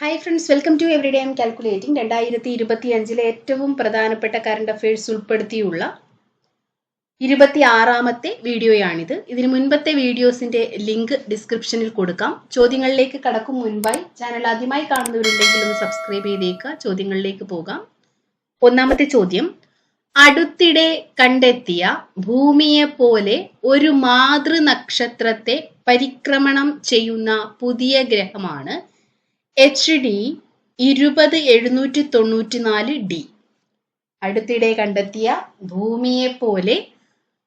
Hi friends welcome to every day M calculating രണ്ടായിരത്തി ഇരുപത്തി അഞ്ചിലെ ഏറ്റവും പ്രധാനപ്പെട്ട കറണ്ട് അഫയേഴ്സ് ഉൾപ്പെടുത്തിയുള്ള ഇരുപത്തി ആറാമത്തെ വീഡിയോയാണിത്. ഇതിന് മുൻപത്തെ വീഡിയോസിന്റെ ലിങ്ക് ഡിസ്ക്രിപ്ഷനിൽ കൊടുക്കാം. ചോദ്യങ്ങളിലേക്ക് കടക്കും മുൻപായി ചാനൽ ആദ്യമായി കാണുന്നവരുണ്ടെങ്കിൽ ഒന്ന് സബ്സ്ക്രൈബ് ചെയ്തേക്കുക. ചോദ്യങ്ങളിലേക്ക് പോകാം. ഒന്നാമത്തെ ചോദ്യം. അടുത്തിടെ കണ്ടെത്തിയ ഭൂമിയെ പോലെ ഒരു മാതൃ നക്ഷത്രത്തെ പരിക്രമണം ചെയ്യുന്ന പുതിയ ഗ്രഹമാണ് എച്ച് ഡി ഇരുപത് എഴുന്നൂറ്റി തൊണ്ണൂറ്റി നാല് ഡി അടുത്തിടെ കണ്ടെത്തിയ ഭൂമിയെ പോലെ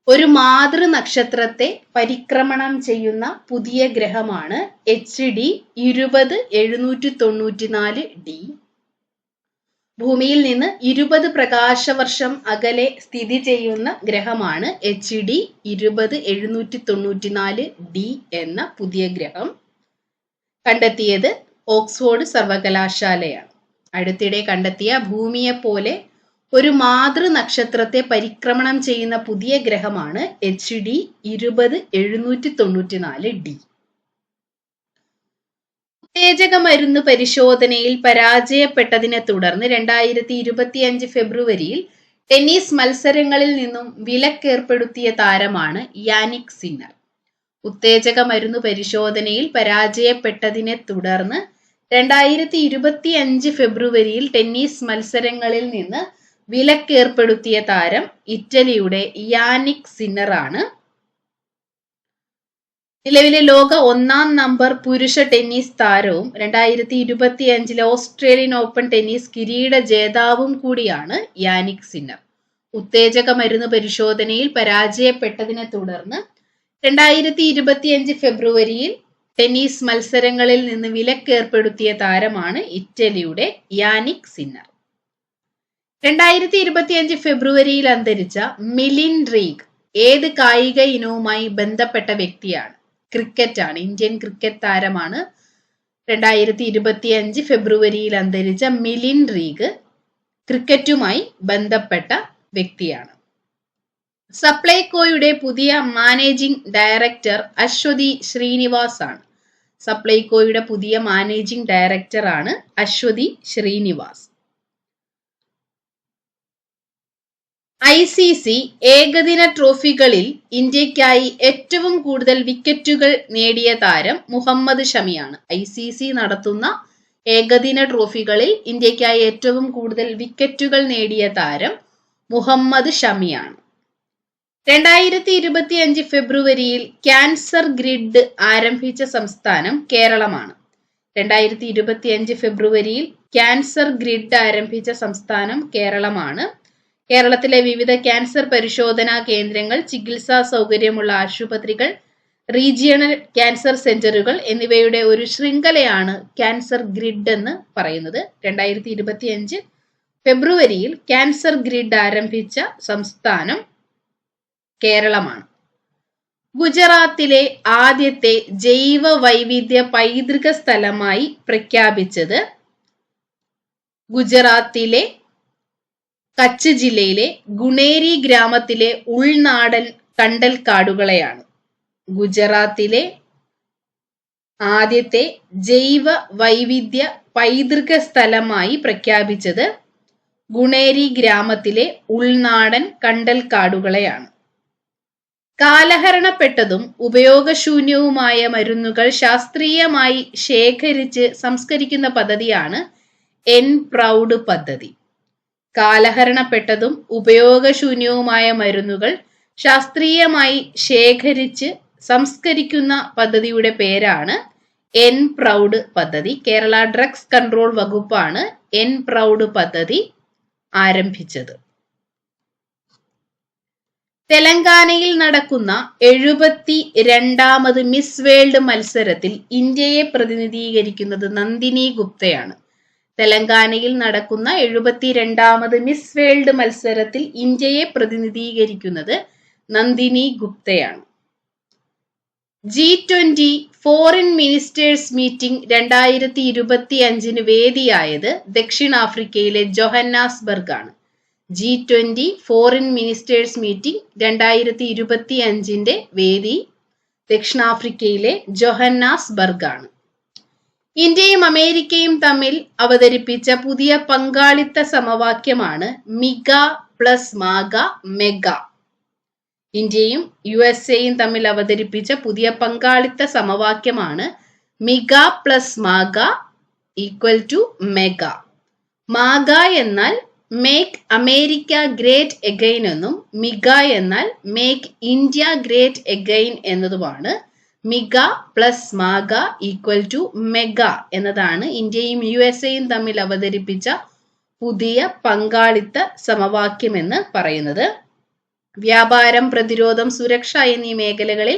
ഒരു മാതൃ നക്ഷത്രത്തെ പരിക്രമണം ചെയ്യുന്ന പുതിയ ഗ്രഹമാണ് എച്ച് ഡി ഇരുപത് എഴുന്നൂറ്റി തൊണ്ണൂറ്റി നാല് ഡി ഭൂമിയിൽ നിന്ന് ഇരുപത് പ്രകാശവർഷം അകലെ സ്ഥിതി ചെയ്യുന്ന ഗ്രഹമാണ് എച്ച് ഡി ഇരുപത് എഴുന്നൂറ്റി തൊണ്ണൂറ്റി നാല് ഡി എന്ന പുതിയ ഗ്രഹം. കണ്ടെത്തിയത് ഓക്സ്ഫോർഡ് സർവകലാശാലയാണ്. അടുത്തിടെ കണ്ടെത്തിയ ഭൂമിയെപ്പോലെ ഒരു മാതൃ നക്ഷത്രത്തെ പരിക്രമണം ചെയ്യുന്ന പുതിയ ഗ്രഹമാണ് എച്ച് ഡി ഇരുപത് എഴുന്നൂറ്റി തൊണ്ണൂറ്റി നാല് ഡി. ഉത്തേജക മരുന്ന് പരിശോധനയിൽ പരാജയപ്പെട്ടതിനെ തുടർന്ന് രണ്ടായിരത്തി ഇരുപത്തിയഞ്ച് ഫെബ്രുവരിയിൽ ടെന്നീസ് മത്സരങ്ങളിൽ നിന്നും വിലക്കേർപ്പെടുത്തിയ താരമാണ് യാനിക് സിന്നർ. ഉത്തേജക മരുന്ന് പരിശോധനയിൽ പരാജയപ്പെട്ടതിനെ തുടർന്ന് രണ്ടായിരത്തി ഇരുപത്തി അഞ്ച് ഫെബ്രുവരിയിൽ ടെന്നീസ് മത്സരങ്ങളിൽ നിന്ന് വിലക്കേർപ്പെടുത്തിയ താരം ഇറ്റലിയുടെ യാനിക് സിന്നറാണ്. നിലവിലെ ലോക ഒന്നാം നമ്പർ പുരുഷ ടെന്നീസ് താരവും രണ്ടായിരത്തി ഇരുപത്തി അഞ്ചിലെ ഓസ്ട്രേലിയൻ ഓപ്പൺ ടെന്നീസ് കിരീട ജേതാവും കൂടിയാണ് യാനിക് സിന്നർ. ഉത്തേജക മരുന്ന് പരിശോധനയിൽ പരാജയപ്പെട്ടതിനെ തുടർന്ന് രണ്ടായിരത്തി ഇരുപത്തി അഞ്ച് ഫെബ്രുവരിയിൽ ടെന്നീസ് മത്സരങ്ങളിൽ നിന്ന് വിലക്കേർപ്പെടുത്തിയ താരമാണ് ഇറ്റലിയുടെ യാനിക് സിന്നർ. രണ്ടായിരത്തി ഇരുപത്തിയഞ്ച് ഫെബ്രുവരിയിൽ അന്തരിച്ച മിലിൻ റീഗ് ഏത് കായിക ഇനവുമായി ബന്ധപ്പെട്ട വ്യക്തിയാണ്? ക്രിക്കറ്റാണ് ഇന്ത്യൻ ക്രിക്കറ്റ് താരമാണ്. രണ്ടായിരത്തി ഇരുപത്തി അഞ്ച് ഫെബ്രുവരിയിൽ അന്തരിച്ച മിലിൻ റീഗ് ക്രിക്കറ്റുമായി ബന്ധപ്പെട്ട വ്യക്തിയാണ്. സപ്ലൈകോയുടെ പുതിയ മാനേജിംഗ് ഡയറക്ടർ അശ്വതി ശ്രീനിവാസ് ആണ് സപ്ലൈകോയുടെ പുതിയ മാനേജിംഗ് ഡയറക്ടർ ആണ് Ashwathi Srinivas. I C C ഏകദിന ട്രോഫികളിൽ ഇന്ത്യക്കായി ഏറ്റവും കൂടുതൽ വിക്കറ്റുകൾ നേടിയ താരം മുഹമ്മദ് ഷമിയാണ്. ഐ സി സി നടത്തുന്ന ഏകദിന ട്രോഫികളിൽ ഇന്ത്യക്കായി ഏറ്റവും കൂടുതൽ വിക്കറ്റുകൾ നേടിയ താരം മുഹമ്മദ് ഷമിയാണ്. രണ്ടായിരത്തി ഇരുപത്തി അഞ്ച് ഫെബ്രുവരിയിൽ ക്യാൻസർ ഗ്രിഡ് ആരംഭിച്ച സംസ്ഥാനം കേരളമാണ്. രണ്ടായിരത്തി ഇരുപത്തി അഞ്ച് ഫെബ്രുവരിയിൽ ക്യാൻസർ ഗ്രിഡ് ആരംഭിച്ച സംസ്ഥാനം കേരളമാണ്. കേരളത്തിലെ വിവിധ ക്യാൻസർ പരിശോധനാ കേന്ദ്രങ്ങൾ ചികിത്സാ സൗകര്യമുള്ള ആശുപത്രികൾ റീജിയണൽ ക്യാൻസർ സെന്ററുകൾ എന്നിവയുടെ ഒരു ശൃംഖലയാണ് ക്യാൻസർ ഗ്രിഡ് എന്ന് പറയുന്നത്. രണ്ടായിരത്തി ഫെബ്രുവരിയിൽ ക്യാൻസർ ഗ്രിഡ് ആരംഭിച്ച സംസ്ഥാനം കേരളമാണ്. ഗുജറാത്തിലെ ആദ്യത്തെ ജൈവ വൈവിധ്യ പൈതൃക സ്ഥലമായി പ്രഖ്യാപിച്ചത് ഗുജറാത്തിലെ കച്ച് ജില്ലയിലെ ഗുണേരി ഗ്രാമത്തിലെ ഉൾനാടൻ കണ്ടൽ കാടുകളെയാണ് ഗുജറാത്തിലെ ആദ്യത്തെ ജൈവ വൈവിധ്യ പൈതൃക സ്ഥലമായി പ്രഖ്യാപിച്ചത് ഗുണേരി ഗ്രാമത്തിലെ ഉൾനാടൻ കണ്ടൽക്കാടുകളെയാണ്. കാലഹരണപ്പെട്ടതും ഉപയോഗശൂന്യവുമായ മരുന്നുകൾ ശാസ്ത്രീയമായി ശേഖരിച്ച് സംസ്കരിക്കുന്ന പദ്ധതിയാണ് എൻ പ്രൗഡ് പദ്ധതി. കാലഹരണപ്പെട്ടതും ഉപയോഗശൂന്യവുമായ മരുന്നുകൾ ശാസ്ത്രീയമായി ശേഖരിച്ച് സംസ്കരിക്കുന്ന പദ്ധതിയുടെ പേരാണ് എൻ പ്രൗഡ് പദ്ധതി. കേരള ഡ്രഗ്സ് കൺട്രോൾ വകുപ്പാണ് എൻ പ്രൗഡ് പദ്ധതി ആരംഭിച്ചത്. തെലങ്കാനയിൽ നടക്കുന്ന എഴുപത്തി രണ്ടാമത് മിസ് വേൾഡ് മത്സരത്തിൽ ഇന്ത്യയെ പ്രതിനിധീകരിക്കുന്നത് നന്ദിനി ഗുപ്തയാണ്. തെലങ്കാനയിൽ നടക്കുന്ന എഴുപത്തി രണ്ടാമത് മിസ് വേൾഡ് മത്സരത്തിൽ ഇന്ത്യയെ പ്രതിനിധീകരിക്കുന്നത് Nandini ഗുപ്തയാണ്. G twenty foreign ministers meeting രണ്ടായിരത്തി ഇരുപത്തി അഞ്ചിന് വേദിയായത് ദക്ഷിണാഫ്രിക്കയിലെ ജൊഹന്നാസ്ബർഗ് ആണ് G twenty foreign ministers meeting രണ്ടായിരത്തി ഇരുപത്തി അഞ്ചിന്റെ വേദി ദക്ഷിണാഫ്രിക്കയിലെ ജൊഹന്നാസ് ബർഗാണ് ഇന്ത്യയും അമേരിക്കയും തമ്മിൽ അവതരിപ്പിച്ച പുതിയ പങ്കാളിത്ത സമവാക്യമാണ് മിഗ പ്ലസ് മാഗ മെഗ. ഇന്ത്യയും യു എസ് എയും തമ്മിൽ അവതരിപ്പിച്ച പുതിയ പങ്കാളിത്ത സമവാക്യമാണ് MIGA plus MAGA equal to MEGA. MAGA എന്നാൽ മേക്ക് അമേരിക്ക ഗ്രേറ്റ് എഗൈൻ എന്നും മിഗ എന്നാൽ മേക്ക് ഇന്ത്യ ഗ്രേറ്റ് എഗൈൻ എന്നതുമാണ്. MIGA plus MAGA equal to MEGA എന്നതാണ് ഇന്ത്യയും യു എസ് എയും തമ്മിൽ അവതരിപ്പിച്ച പുതിയ പങ്കാളിത്ത സമവാക്യം എന്ന് പറയുന്നത്. വ്യാപാരം പ്രതിരോധം സുരക്ഷ എന്നീ മേഖലകളിൽ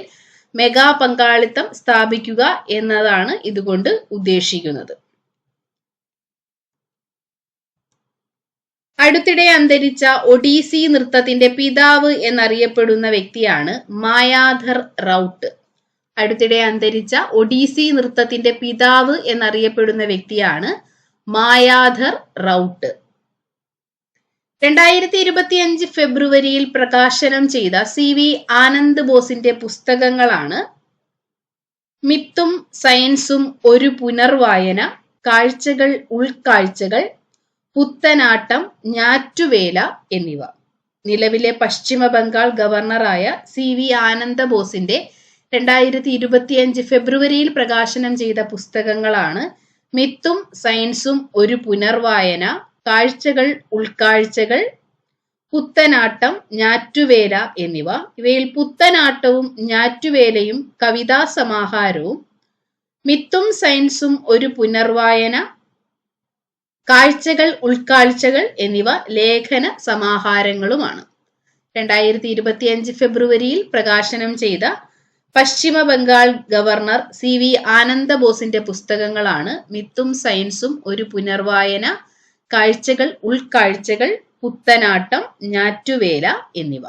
മെഗാ പങ്കാളിത്തം സ്ഥാപിക്കുക എന്നതാണ് ഇതുകൊണ്ട് ഉദ്ദേശിക്കുന്നത്. അടുത്തിടെ അന്തരിച്ച ഒഡീസി നൃത്തത്തിന്റെ പിതാവ് എന്നറിയപ്പെടുന്ന വ്യക്തിയാണ് മായാധർ റൌട്ട്. അടുത്തിടെ അന്തരിച്ച ഒഡീസി നൃത്തത്തിന്റെ പിതാവ് എന്നറിയപ്പെടുന്ന വ്യക്തിയാണ് മായാധർ റൌട്ട്. രണ്ടായിരത്തി ഇരുപത്തി അഞ്ച് ഫെബ്രുവരിയിൽ പ്രകാശനം ചെയ്ത സി വി ആനന്ദ് ബോസിന്റെ പുസ്തകങ്ങളാണ് മിത്തും സയൻസും ഒരു പുനർവായന കാഴ്ചകൾ ഉൾക്കാഴ്ചകൾ പുത്തനാട്ടം ഞാറ്റുവേല എന്നിവ. നിലവിലെ പശ്ചിമ ബംഗാൾ ഗവർണറായ സി വി ആനന്ദ ബോസിന്റെ രണ്ടായിരത്തി ഇരുപത്തിയഞ്ച് ഫെബ്രുവരിയിൽ പ്രകാശനം ചെയ്ത പുസ്തകങ്ങളാണ് മിത്തും സയൻസും ഒരു പുനർവായന കാഴ്ചകൾ ഉൾക്കാഴ്ചകൾ പുത്തനാട്ടം ഞാറ്റുവേല എന്നിവ. ഇവയിൽ പുത്തനാട്ടവും ഞാറ്റുവേലയും കവിതാ സമാഹാരവും മിത്തും സയൻസും ഒരു പുനർവായന കാഴ്ചകൾ ഉൾക്കാഴ്ചകൾ എന്നിവ ലേഖന സമാഹാരങ്ങളുമാണ്. രണ്ടായിരത്തി ഇരുപത്തിയഞ്ച് ഫെബ്രുവരിയിൽ പ്രകാശനം ചെയ്ത പശ്ചിമ ബംഗാൾ ഗവർണർ സി വി ആനന്ദ ബോസിന്റെ പുസ്തകങ്ങളാണ് മിത്തും സയൻസും ഒരു പുനർവായന കാഴ്ചകൾ ഉൾക്കാഴ്ചകൾ പുത്തനാട്ടം ഞാറ്റുവേല എന്നിവ.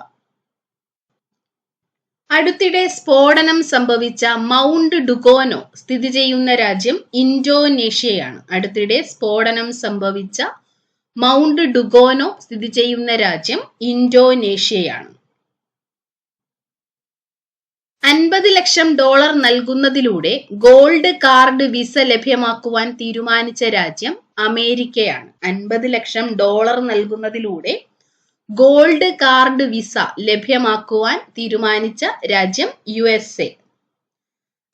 അടുത്തിടെ സ്ഫോടനം സംഭവിച്ച മൗണ്ട് ഡുഗോനോ സ്ഥിതി ചെയ്യുന്ന രാജ്യം ഇൻഡോനേഷ്യയാണ് അടുത്തിടെ സ്ഫോടനം സംഭവിച്ച മൗണ്ട് ഡുഗോനോ സ്ഥിതി ചെയ്യുന്ന രാജ്യം ഇൻഡോനേഷ്യയാണ് അൻപത് ലക്ഷം ഡോളർ നൽകുന്നതിലൂടെ ഗോൾഡ് കാർഡ് വിസ ലഭ്യമാക്കുവാൻ തീരുമാനിച്ച രാജ്യം അമേരിക്കയാണ്. അൻപത് ലക്ഷം ഡോളർ നൽകുന്നതിലൂടെ ഗോൾഡ് കാർഡ് വിസ ലഭ്യമാക്കുവാൻ തീരുമാനിച്ച രാജ്യം യു എസ് എ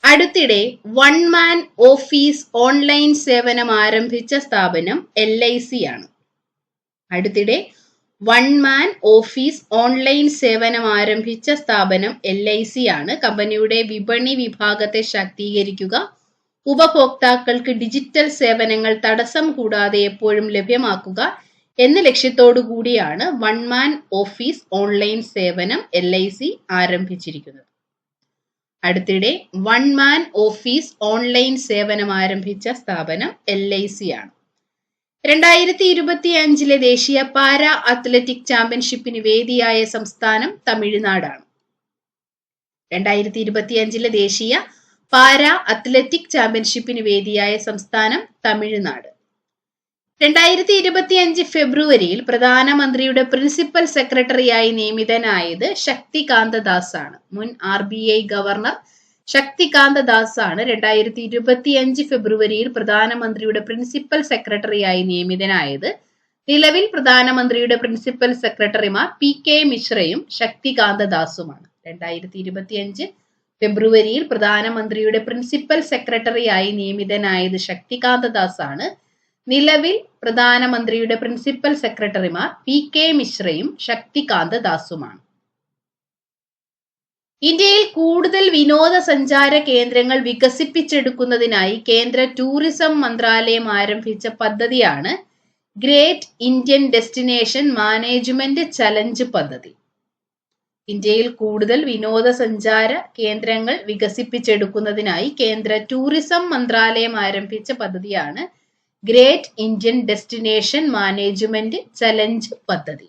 അടുത്തിടെ വൺ മാൻ ഓഫീസ് ഓൺലൈൻ സേവനം ആരംഭിച്ച സ്ഥാപനം എൽ ഐ സി ആണ്. അടുത്തിടെ വൺ മാൻ ഓഫീസ് ഓൺലൈൻ സേവനം ആരംഭിച്ച സ്ഥാപനം എൽ ഐ സി ആണ്. കമ്പനിയുടെ വിപണി വിഭാഗത്തെ ശാക്തീകരിക്കുക ഉപഭോക്താക്കൾക്ക് ഡിജിറ്റൽ സേവനങ്ങൾ തടസ്സം കൂടാതെ എപ്പോഴും ലഭ്യമാക്കുക എന്ന ലക്ഷ്യത്തോടു കൂടിയാണ് വൺ മാൻ ഓഫീസ് ഓൺലൈൻ സേവനം എൽ ഐ സി ആരംഭിച്ചിരിക്കുന്നത്. അടുത്തിടെ വൺ മാൻ ഓഫീസ് ഓൺലൈൻ സേവനം ആരംഭിച്ച സ്ഥാപനം എൽ ഐ സി ആണ്. രണ്ടായിരത്തി ഇരുപത്തി അഞ്ചിലെ ദേശീയ പാരാ അത്ലറ്റിക് ചാമ്പ്യൻഷിപ്പിന് വേദിയായ സംസ്ഥാനം തമിഴ്നാടാണ്. രണ്ടായിരത്തി ഇരുപത്തി അഞ്ചിലെ ദേശീയ പാരാ അത്ലറ്റിക് ചാമ്പ്യൻഷിപ്പിന് വേദിയായ സംസ്ഥാനം തമിഴ്നാട്. രണ്ടായിരത്തി ഇരുപത്തി അഞ്ച് ഫെബ്രുവരിയിൽ പ്രധാനമന്ത്രിയുടെ പ്രിൻസിപ്പൽ സെക്രട്ടറിയായി നിയമിതനായത് ശക്തികാന്ത ദാസ് ആണ് മുൻ R B I governor Shaktikanta Das ആണ് രണ്ടായിരത്തി ഇരുപത്തി അഞ്ച് ഫെബ്രുവരിയിൽ പ്രധാനമന്ത്രിയുടെ പ്രിൻസിപ്പൽ സെക്രട്ടറിയായി നിയമിതനായത്. നിലവിൽ പ്രധാനമന്ത്രിയുടെ പ്രിൻസിപ്പൽ സെക്രട്ടറിമാർ പി കെ മിശ്രയും ശക്തികാന്ത ദാസുമാണ്. രണ്ടായിരത്തി ഇരുപത്തി അഞ്ച് ഫെബ്രുവരിയിൽ പ്രധാനമന്ത്രിയുടെ പ്രിൻസിപ്പൽ സെക്രട്ടറിയായി നിയമിതനായത് ശക്തികാന്ത ദാസ് ആണ് നിലവിൽ പ്രധാനമന്ത്രിയുടെ പ്രിൻസിപ്പൽ സെക്രട്ടറിമാർ പി കെ മിശ്രയും ശക്തികാന്ത ദാസുമാണ്. ഇന്ത്യയിൽ കൂടുതൽ വിനോദസഞ്ചാര കേന്ദ്രങ്ങൾ വികസിപ്പിച്ചെടുക്കുന്നതിനായി കേന്ദ്ര ടൂറിസം മന്ത്രാലയം ആരംഭിച്ച പദ്ധതിയാണ് great Indian destination management challenge പദ്ധതി. ഇന്ത്യയിൽ കൂടുതൽ വിനോദസഞ്ചാര കേന്ദ്രങ്ങൾ വികസിപ്പിച്ചെടുക്കുന്നതിനായി കേന്ദ്ര ടൂറിസം മന്ത്രാലയം ആരംഭിച്ച പദ്ധതിയാണ് great Indian destination management challenge പദ്ധതി.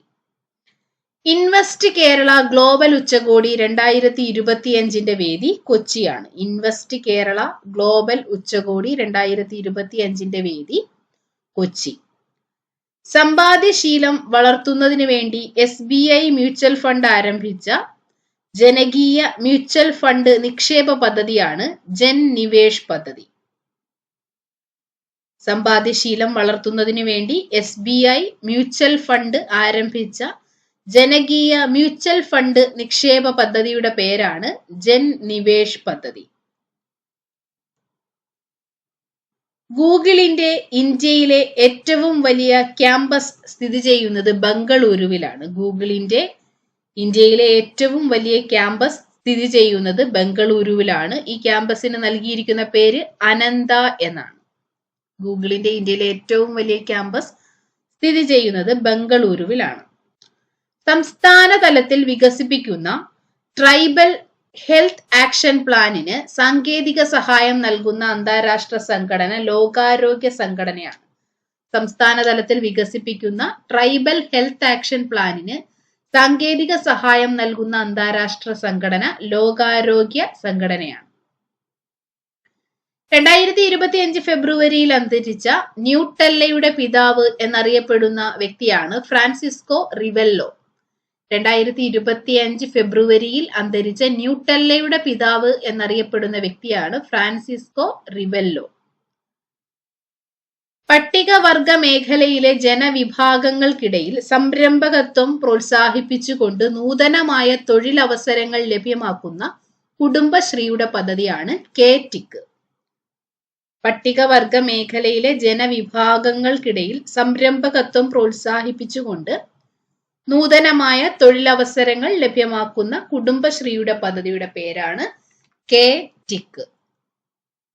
ഇൻവെസ്റ്റ് കേരള ഗ്ലോബൽ ഉച്ചകോടി രണ്ടായിരത്തി ഇരുപത്തിയഞ്ചിന്റെ വേദി കൊച്ചിയാണ്. ഇൻവെസ്റ്റ് കേരള ഗ്ലോബൽ ഉച്ചകോടി രണ്ടായിരത്തി ഇരുപത്തിയഞ്ചിന്റെ വേദി കൊച്ചി. സമ്പാദ്യശീലം വളർത്തുന്നതിന് വേണ്ടി S B I mutual fund ആരംഭിച്ച ജനകീയ മ്യൂച്വൽ ഫണ്ട് നിക്ഷേപ പദ്ധതിയാണ് ജൻ നിവേഷ് പദ്ധതി. സമ്പാദ്യശീലം വളർത്തുന്നതിന് വേണ്ടി S B I mutual fund ആരംഭിച്ച ജനകീയ മ്യൂച്വൽ ഫണ്ട് നിക്ഷേപ പദ്ധതിയുടെ പേരാണ് ജൻ നിവേഷ് പദ്ധതി. ഗൂഗിളിന്റെ ഇന്ത്യയിലെ ഏറ്റവും വലിയ ക്യാമ്പസ് സ്ഥിതി ചെയ്യുന്നത് ബംഗളൂരുവിലാണ്. ഗൂഗിളിന്റെ ഇന്ത്യയിലെ ഏറ്റവും വലിയ ക്യാമ്പസ് സ്ഥിതി ചെയ്യുന്നത് ബംഗളൂരുവിലാണ്. ഈ ക്യാമ്പസിന് നൽകിയിരിക്കുന്ന പേര് അനന്ത എന്നാണ്. ഗൂഗിളിന്റെ ഇന്ത്യയിലെ ഏറ്റവും വലിയ ക്യാമ്പസ് സ്ഥിതി ചെയ്യുന്നത് ബംഗളൂരുവിലാണ്. സംസ്ഥാന തലത്തിൽ വികസിപ്പിക്കുന്ന ട്രൈബൽ ഹെൽത്ത് ആക്ഷൻ പ്ലാനിന് സാങ്കേതിക സഹായം നൽകുന്ന അന്താരാഷ്ട്ര സംഘടന ലോകാരോഗ്യ സംഘടനയാണ്. സംസ്ഥാന തലത്തിൽ വികസിപ്പിക്കുന്ന ട്രൈബൽ ഹെൽത്ത് ആക്ഷൻ പ്ലാനിന് സാങ്കേതിക സഹായം നൽകുന്ന അന്താരാഷ്ട്ര സംഘടന ലോകാരോഗ്യ സംഘടനയാണ്. രണ്ടായിരത്തി ഇരുപത്തി അഞ്ച് ഫെബ്രുവരിയിൽ അന്തരിച്ച ന്യൂട്ടെല്ലയുടെ പിതാവ് എന്നറിയപ്പെടുന്ന വ്യക്തിയാണ് ഫ്രാൻസിസ്കോ റിവെല്ലോ. രണ്ടായിരത്തി ഇരുപത്തി അഞ്ച് ഫെബ്രുവരിയിൽ അന്തരിച്ച ന്യൂട്ടെല്ലയുടെ പിതാവ് എന്നറിയപ്പെടുന്ന വ്യക്തിയാണ് ഫ്രാൻസിസ്കോ റിവെല്ലോ. പട്ടികവർഗ മേഖലയിലെ ജനവിഭാഗങ്ങൾക്കിടയിൽ സംരംഭകത്വം പ്രോത്സാഹിപ്പിച്ചുകൊണ്ട് നൂതനമായ തൊഴിലവസരങ്ങൾ ലഭ്യമാക്കുന്ന കുടുംബശ്രീയുടെ പദ്ധതിയാണ് കെ ടിക്ക് പട്ടികവർഗ മേഖലയിലെ ജനവിഭാഗങ്ങൾക്കിടയിൽ സംരംഭകത്വം പ്രോത്സാഹിപ്പിച്ചുകൊണ്ട് നൂതനമായ തൊഴിലവസരങ്ങൾ ലഭ്യമാക്കുന്ന കുടുംബശ്രീയുടെ പദ്ധതിയുടെ പേരാണ് കെ ടിക്ക്.